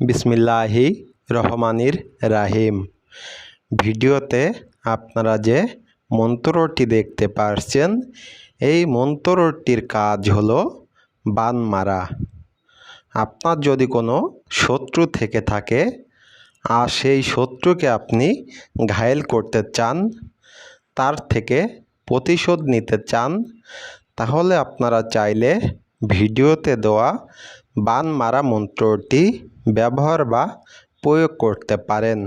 বিসমিল্লাহি রহমানির রাহিম। ভিডিওতে আপনারা যে মন্ত্রটি দেখতে পারছেন, এই মন্ত্রটির কাজ হলো বান মারা। আপনার যদি কোনো শত্রু থেকে থাকে, আর সেই শত্রুকে আপনি ঘায়েল করতে চান, তার থেকে প্রতিশোধ নিতে চান, তাহলে আপনারা চাইলে ভিডিওতে দেওয়া বান মারা মন্ত্রটি ব্যবহার বা প্রয়োগ করতে পারেন।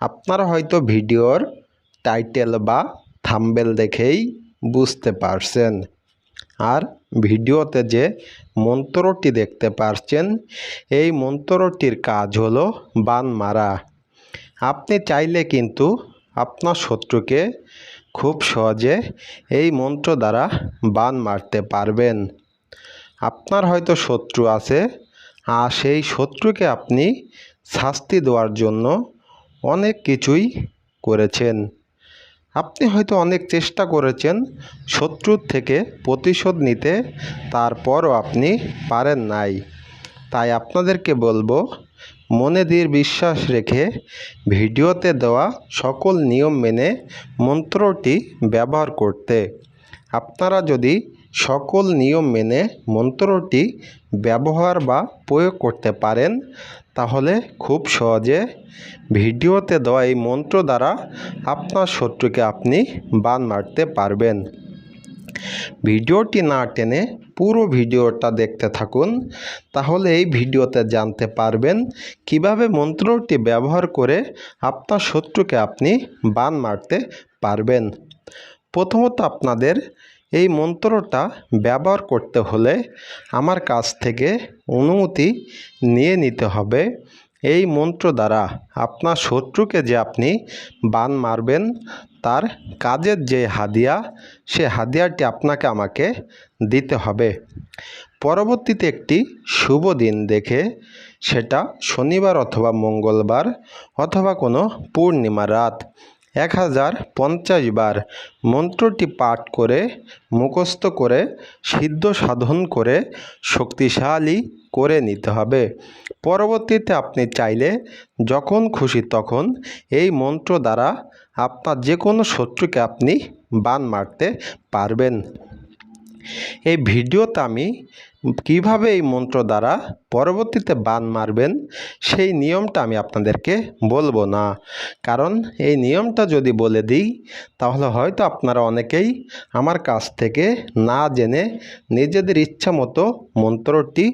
আপনারা হয়তো ভিডিওর টাইটেল বা থাম্বেল দেখেই বুঝতে পারছেন। আর ভিডিওতে যে মন্ত্রটি দেখতে পারছেন, এই মন্ত্রটির কাজ হলো বান মারা। আপনি চাইলে কিন্তু আপনার শত্রুকে খুব সহজে এই মন্ত্র দ্বারা বান মারতে পারবেন। আপনার হয়তো শত্রু আছে আর সেই শত্রুকে আপনি শাস্তি দেওয়ার জন্য অনেক কিছুই করেছেন। আপনি হয়তো অনেক চেষ্টা করেছেন শত্রুর থেকে প্রতিশোধ নিতে, তারপরও আপনি পারেন নাই। তাই আপনাদেরকে বলব, মনে দৃঢ় বিশ্বাস রেখে ভিডিওতে দেওয়া সকল নিয়ম মেনে মন্ত্রটি ব্যবহার করতে। আপনারা যদি সকল নিয়ম মেনে মন্ত্রটি ব্যবহার বা প্রয়োগ করতে পারেন, তাহলে খুব সহজে ভিডিওতে দেওয়া এই মন্ত্র দ্বারা আপনার শত্রুকে আপনি বান মারতে পারবেন। ভিডিওটি না টেনে পুরো ভিডিওটা দেখতে থাকুন, তাহলে এই ভিডিওতে জানতে পারবেন কীভাবে মন্ত্রটি ব্যবহার করে আপনার শত্রুকে আপনি বান মারতে পারবেন। প্রথমত আপনাদের এই মন্ত্রটা ব্যবহার করতে হলে আমার কাছ থেকে অনুমতি নিয়ে নিতে হবে। এই মন্ত্র দ্বারা আপনার শত্রুকে যে আপনি বান মারবেন, তার কাজের যে হাদিয়া, সে হাদিয়াটি আপনাকে আমাকে দিতে হবে। পরবর্তীতে একটি শুভ দিন দেখে সেটা শনিবার অথবা মঙ্গলবার অথবা কোনো পূর্ণিমা রাত। এক হাজার পঞ্চাশ বার মন্ত্রটি পাঠ করে, মুখস্থ করে, সিদ্ধ সাধন করে শক্তিশালী করে নিতে হবে। পরবর্তীতে আপনি চাইলে যখন খুশি তখন এই মন্ত্র দ্বারা আপনার যে কোনো শত্রুকে আপনি বান মারতে পারবেন। এই ভিডিওতে আমি কীভাবে এই মন্ত্র দ্বারা পরবর্তীতে বান মারবেন, সেই নিয়মটা আমি আপনাদেরকে বলব না। কারণ এই নিয়মটা যদি বলে দিই, তাহলে হয়তো আপনারা অনেকেই আমার কাছ থেকে না জেনে নিজেদের ইচ্ছা মতো মন্ত্রটি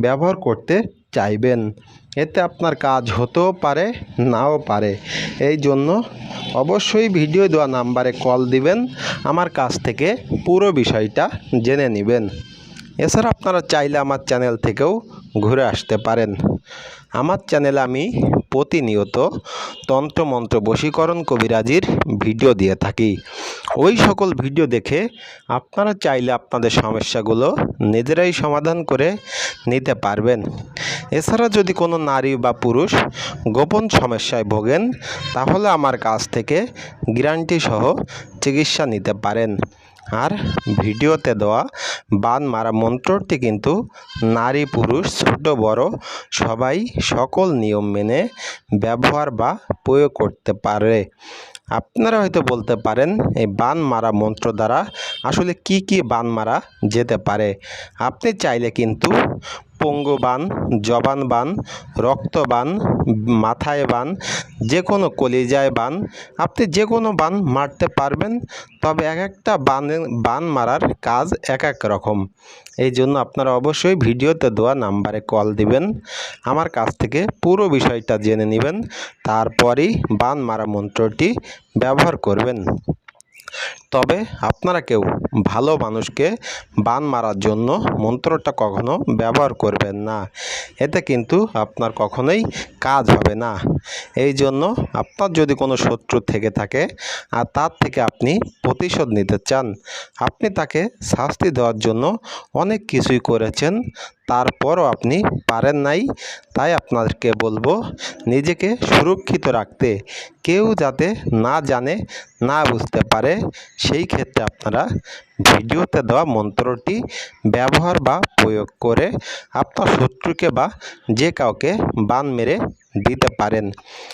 ব্যবহার করতে চাইবেন। এতে আপনার কাজ হতেও পারে, নাও পারে। এই জন্য অবশ্যই ভিডিও দেওয়া নাম্বারে কল দিবেন, আমার কাছ থেকে পুরো বিষয়টা জেনে নেবেন। এছাড়া আপনারা চাইলে আমার চ্যানেল থেকেও ঘুরে আসতে পারেন। আমার চ্যানেলে আমি প্রতিনিয়ত তন্ত্রমন্ত্র বশীকরণ কবিরাজির ভিডিও দিয়ে থাকি। ওই সকল ভিডিও দেখে আপনারা চাইলে আপনাদের সমস্যাগুলো নিজেরাই সমাধান করে নিতে পারবেন। এছাড়া যদি কোনো নারী বা পুরুষ গোপন সমস্যায় ভোগেন, তাহলে আমার কাছ থেকে গ্যারান্টি সহ চিকিৎসা নিতে পারেন। আর ভিডিওতে দেওয়া বান মারা মন্ত্রটি কিন্তু নারী, পুরুষ, ছোট, বড় সবাই সকল নিয়ম মেনে ব্যবহার বা প্রয়োগ করতে পারে। আপনারা হয়তো বলতে পারেন, এই বান মারা মন্ত্র দ্বারা আসলে কি কি বান মারা যেতে পারে? আপনি চাইলে কিন্তু পঙ্গু জবানবান জবান বান রক্ত বান মাথায় বান, যে কোনো কলিজায় বান, আপনি যে কোনো বান মারতে পারবেন, তবে এক একটা বান বান মারার কাজ এক এক রকম। এই জন্য আপনারা অবশ্যই ভিডিওতে দেওয়া নাম্বারে কল দিবেন, আমার কাছ থেকে পুরো বিষয়টা জেনে নেবেন, তারপরই বান মারা মন্ত্রটি ব্যবহার করবেন। তবে আপনারা কেউ ভালো মানুষকে বান মারার জন্য মন্ত্রটা কখনো ব্যবহার করবেন না। এতে কিন্তু আপনার কখনোই কাজ হবে না। এই জন্য আপনার যদি কোনো শত্রু থেকে থাকে আর তার থেকে আপনি প্রতিশোধ নিতে চান, আপনি তাকে শাস্তি দেওয়ার জন্য অনেক কিছুই করেছেন, তারপরও আপনি পারেন নাই। তাই আপনাদেরকে বলব, নিজেকে সুরক্ষিত রাখতে, কেউ যাতে না জানে, না বুঝতে পারে সেই ক্ষেত্রে আপনারা ভিডিওতে দেওয়া মন্ত্রটি ব্যবহার বা প্রয়োগ করে আপনার শত্রুকে বা যে কাউকে বান মেরে দিতে পারেন।